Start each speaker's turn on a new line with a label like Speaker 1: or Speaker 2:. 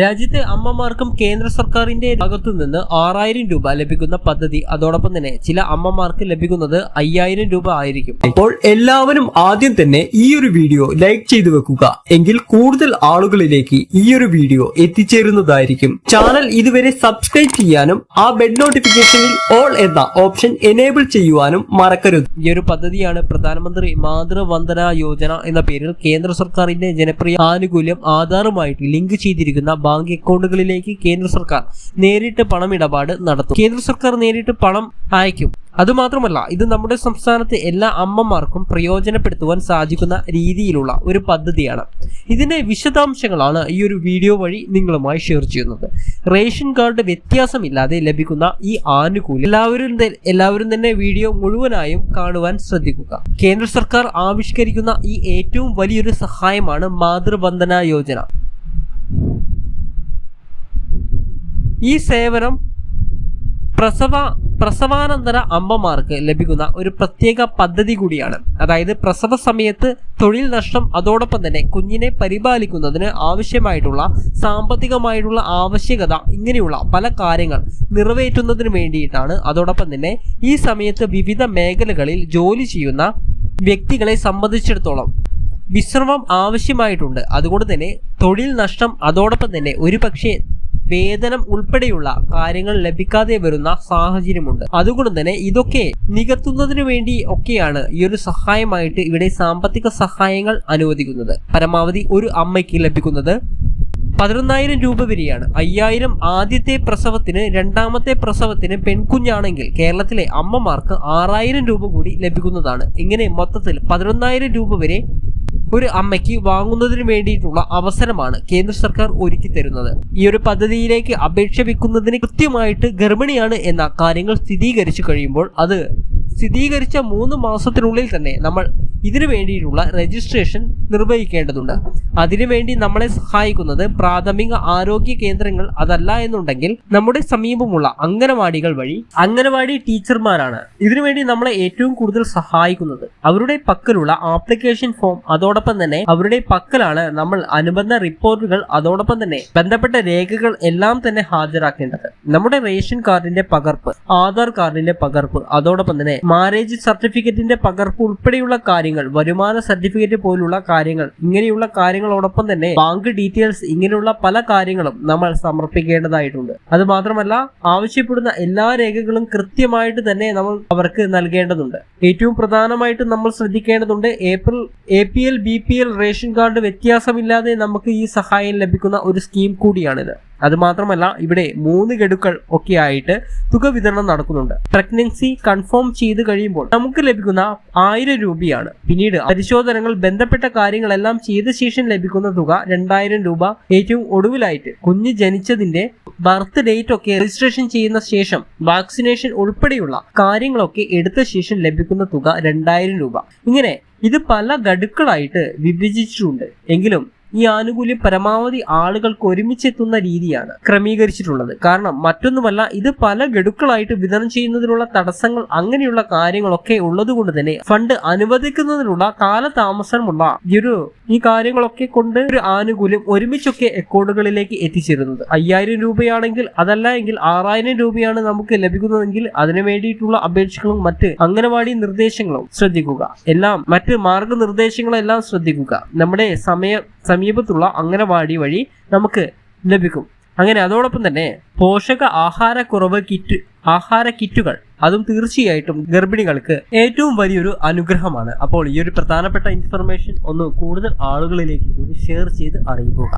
Speaker 1: രാജ്യത്തെ അമ്മമാർക്കും കേന്ദ്ര സർക്കാരിന്റെ ഭാഗത്തു നിന്ന് ആറായിരം രൂപ ലഭിക്കുന്ന പദ്ധതി. അതോടൊപ്പം തന്നെ ചില അമ്മമാർക്ക് ലഭിക്കുന്നത് അയ്യായിരം രൂപ ആയിരിക്കും.
Speaker 2: അപ്പോൾ എല്ലാവരും ആദ്യം തന്നെ ഈ ഒരു വീഡിയോ ലൈക്ക് ചെയ്തു വെക്കുക. എങ്കിൽ കൂടുതൽ ആളുകളിലേക്ക് ഈ ഒരു വീഡിയോ എത്തിച്ചേരുന്നതായിരിക്കും. ചാനൽ ഇതുവരെ സബ്സ്ക്രൈബ് ചെയ്യാനും ആ ബെഡ് നോട്ടിഫിക്കേഷനിൽ ഓൾ എന്ന ഓപ്ഷൻ എനേബിൾ ചെയ്യുവാനും മറക്കരുത്.
Speaker 1: ഈ ഒരു പദ്ധതിയാണ് പ്രധാനമന്ത്രി മാതൃവന്ദന യോജന എന്ന പേരിൽ കേന്ദ്ര സർക്കാരിന്റെ ജനപ്രിയ ആനുകൂല്യം ആധാറുമായിട്ട് ലിങ്ക് ചെയ്തിരിക്കുന്ന ബാങ്ക് അക്കൗണ്ടുകളിലേക്ക് കേന്ദ്ര സർക്കാർ നേരിട്ട് പണമിടപാട് നടത്തും. കേന്ദ്ര സർക്കാർ നേരിട്ട് പണം അയക്കും. അതുമാത്രമല്ല ഇത് നമ്മുടെ സംസ്ഥാനത്തെ എല്ലാ അമ്മമാർക്കും പ്രയോജനപ്പെടുത്തുവാൻ സാധിക്കുന്ന രീതിയിലുള്ള ഒരു പദ്ധതിയാണ്. ഇതിന്റെ വിശദാംശങ്ങളാണ് ഈ ഒരു വീഡിയോ വഴി നിങ്ങളുമായി ഷെയർ ചെയ്യുന്നത്. റേഷൻ കാർഡ് വ്യത്യാസമില്ലാതെ ലഭിക്കുന്ന ഈ ആനുകൂല്യം എല്ലാവരും എല്ലാവരും തന്നെ വീഡിയോ മുഴുവനായും കാണുവാൻ ശ്രദ്ധിക്കുക. കേന്ദ്ര സർക്കാർ ആവിഷ്കരിക്കുന്ന ഈ ഏറ്റവും വലിയൊരു സഹായമാണ് മാതൃവന്ദന യോജന. ഈ സേവനം പ്രസവ പ്രസവാനന്തര അമ്മമാർക്ക് ലഭിക്കുന്ന ഒരു പ്രത്യേക പദ്ധതി കൂടിയാണ്. അതായത് പ്രസവ സമയത്ത് തൊഴിൽ നഷ്ടം അതോടൊപ്പം തന്നെ കുഞ്ഞിനെ പരിപാലിക്കുന്നതിന് ആവശ്യമായിട്ടുള്ള സാമ്പത്തികമായിട്ടുള്ള ആവശ്യകത ഇങ്ങനെയുള്ള പല കാര്യങ്ങൾ നിറവേറ്റുന്നതിന് വേണ്ടിയിട്ടാണ്. അതോടൊപ്പം തന്നെ ഈ സമയത്ത് വിവിധ മേഖലകളിൽ ജോലി ചെയ്യുന്ന വ്യക്തികളെ സംബന്ധിച്ചിടത്തോളം വിശ്രമം ആവശ്യമായിട്ടുണ്ട്. അതുകൊണ്ട് തന്നെ തൊഴിൽ നഷ്ടം അതോടൊപ്പം തന്നെ ഒരു പക്ഷേ വേതനം ഉൾപ്പെടെയുള്ള കാര്യങ്ങൾ ലഭിക്കാതെ വരുന്ന സാഹചര്യമുണ്ട്. അതുകൊണ്ട് തന്നെ ഇതൊക്കെ നികത്തുന്നതിന് വേണ്ടി ഒക്കെയാണ് ഈ ഒരു സഹായമായിട്ട് ഇവിടെ സാമ്പത്തിക സഹായങ്ങൾ അനുവദിക്കുന്നത്. പരമാവധി ഒരു അമ്മയ്ക്ക് ലഭിക്കുന്നത് പതിനൊന്നായിരം രൂപ വരെയാണ്. അയ്യായിരം ആദ്യത്തെ പ്രസവത്തിന് രണ്ടാമത്തെ പ്രസവത്തിന് പെൺകുഞ്ഞാണെങ്കിൽ കേരളത്തിലെ അമ്മമാർക്ക് ആറായിരം രൂപ കൂടി ലഭിക്കുന്നതാണ്. ഇങ്ങനെ മൊത്തത്തിൽ പതിനൊന്നായിരം രൂപ വരെ ഒരു അമ്മയ്ക്ക് വാങ്ങുന്നതിന് വേണ്ടിയിട്ടുള്ള അവസരമാണ് കേന്ദ്ര സർക്കാർ ഒരുക്കി തരുന്നത്. ഈ ഒരു പദ്ധതിയിലേക്ക് അപേക്ഷ വെക്കുന്നതിന് കൃത്യമായിട്ട് ഗർഭിണിയാണ് എന്ന കാര്യങ്ങൾ സ്ഥിരീകരിച്ചു കഴിയുമ്പോൾ അത് സ്ഥിരീകരിച്ച മൂന്ന് മാസത്തിനുള്ളിൽ തന്നെ നമ്മൾ ഇതിനു വേണ്ടിയിട്ടുള്ള രജിസ്ട്രേഷൻ നിർവഹിക്കേണ്ടതുണ്ട്. അതിനുവേണ്ടി നമ്മളെ സഹായിക്കുന്നത് പ്രാഥമിക ആരോഗ്യ കേന്ദ്രങ്ങൾ അതല്ല എന്നുണ്ടെങ്കിൽ നമ്മുടെ സമീപമുള്ള അംഗനവാടികൾ വഴി അംഗനവാടി ടീച്ചർമാരാണ്. ഇതിനുവേണ്ടി നമ്മളെ ഏറ്റവും കൂടുതൽ സഹായിക്കുന്നത് അവരുടെ പക്കലുള്ള ആപ്ലിക്കേഷൻ ഫോം അതോടൊപ്പം തന്നെ അവരുടെ പക്കലാണ് നമ്മൾ അനുബന്ധ റിപ്പോർട്ടുകൾ അതോടൊപ്പം തന്നെ ബന്ധപ്പെട്ട രേഖകൾ എല്ലാം തന്നെ ഹാജരാക്കേണ്ടത്. നമ്മുടെ റേഷൻ കാർഡിന്റെ പകർപ്പ് ആധാർ കാർഡിന്റെ പകർപ്പ് അതോടൊപ്പം തന്നെ മാരേജ് സർട്ടിഫിക്കറ്റിന്റെ പകർപ്പ് ഉൾപ്പെടെയുള്ള കാര്യങ്ങൾ വരുമാന സർട്ടിഫിക്കറ്റ് പോലുള്ള കാര്യങ്ങൾ ഇങ്ങനെയുള്ള കാര്യങ്ങളോടൊപ്പം തന്നെ ബാങ്ക് ഡീറ്റെയിൽസ് ഇങ്ങനെയുള്ള പല കാര്യങ്ങളും നമ്മൾ സമർപ്പിക്കേണ്ടതായിട്ടുണ്ട്. അത് മാത്രമല്ല ആവശ്യപ്പെടുന്ന എല്ലാ രേഖകളും കൃത്യമായിട്ട് തന്നെ നമ്മൾ അവർക്ക് നൽകേണ്ടതുണ്ട്. ഏറ്റവും പ്രധാനമായിട്ടും നമ്മൾ ശ്രദ്ധിക്കേണ്ടതുണ്ട് April A P L B P L ration card വ്യത്യാസമില്ലാതെ നമുക്ക് ഈ സഹായം ലഭിക്കുന്ന ഒരു സ്കീം കൂടിയാണിത്. അത് മാത്രമല്ല ഇവിടെ മൂന്ന് ഗഡുക്കൾ ഒക്കെ ആയിട്ട് തുക വിതരണം നടക്കുന്നുണ്ട്. പ്രഗ്നൻസി കൺഫേം ചെയ്ത് കഴിയുമ്പോൾ നമുക്ക് ലഭിക്കുന്ന ആയിരം രൂപയാണ്. പിന്നീട് പരിശോധനകൾ ബന്ധപ്പെട്ട കാര്യങ്ങളെല്ലാം ചെയ്ത ശേഷം ലഭിക്കുന്ന തുക രണ്ടായിരം രൂപ. ഏറ്റവും ഒടുവിലായിട്ട് കുഞ്ഞ് ജനിച്ചതിന്റെ ബർത്ത് ഡേറ്റ് ഒക്കെ രജിസ്ട്രേഷൻ ചെയ്യുന്ന ശേഷം വാക്സിനേഷൻ ഉൾപ്പെടെയുള്ള കാര്യങ്ങളൊക്കെ എടുത്ത ശേഷം ലഭിക്കുന്ന തുക രണ്ടായിരം രൂപ. ഇങ്ങനെ ഇത് പല ഗഡുക്കളായിട്ട് വിഭജിച്ചിട്ടുണ്ട്. എങ്കിലും ഈ ആനുകൂല്യം പരമാവധി ആളുകൾക്ക് ഒരുമിച്ചെത്തുന്ന രീതിയാണ് ക്രമീകരിച്ചിട്ടുള്ളത്. കാരണം മറ്റൊന്നുമല്ല ഇത് പല ഗഡുക്കളായിട്ട് വിതരണം ചെയ്യുന്നതിനുള്ള തടസ്സങ്ങൾ അങ്ങനെയുള്ള കാര്യങ്ങളൊക്കെ ഉള്ളതുകൊണ്ട് തന്നെ ഫണ്ട് അനുവദിക്കുന്നതിനുള്ള കാലതാമസമുള്ള ഈ ഒരു ഈ കാര്യങ്ങളൊക്കെ കൊണ്ട് ഒരു ആനുകൂല്യം ഒരുമിച്ചൊക്കെ അക്കൗണ്ടുകളിലേക്ക് എത്തിച്ചേരുന്നത്. അയ്യായിരം രൂപയാണെങ്കിൽ അതല്ല എങ്കിൽ ആറായിരം രൂപയാണ് നമുക്ക് ലഭിക്കുന്നതെങ്കിൽ അതിനു വേണ്ടിയിട്ടുള്ള അപേക്ഷകളും മറ്റ് അംഗനവാടി നിർദ്ദേശങ്ങളും ശ്രദ്ധിക്കുക. എല്ലാം മറ്റ് മാർഗനിർദ്ദേശങ്ങളെല്ലാം ശ്രദ്ധിക്കുക. നമ്മുടെ സമയ സമീപത്തുള്ള അംഗനവാടി വഴി നമുക്ക് ലഭിക്കും. അങ്ങനെ അതോടൊപ്പം തന്നെ പോഷക ആഹാരക്കുറവ് കിറ്റ് ആഹാര കിറ്റുകൾ അതും തീർച്ചയായിട്ടും ഗർഭിണികൾക്ക് ഏറ്റവും വലിയൊരു അനുഗ്രഹമാണ്. അപ്പോൾ ഈ ഒരു പ്രധാനപ്പെട്ട ഇൻഫർമേഷൻ ഒന്ന് കൂടുതൽ ആളുകളിലേക്ക് കൂടി ഷെയർ ചെയ്ത് അറിയിക്കുക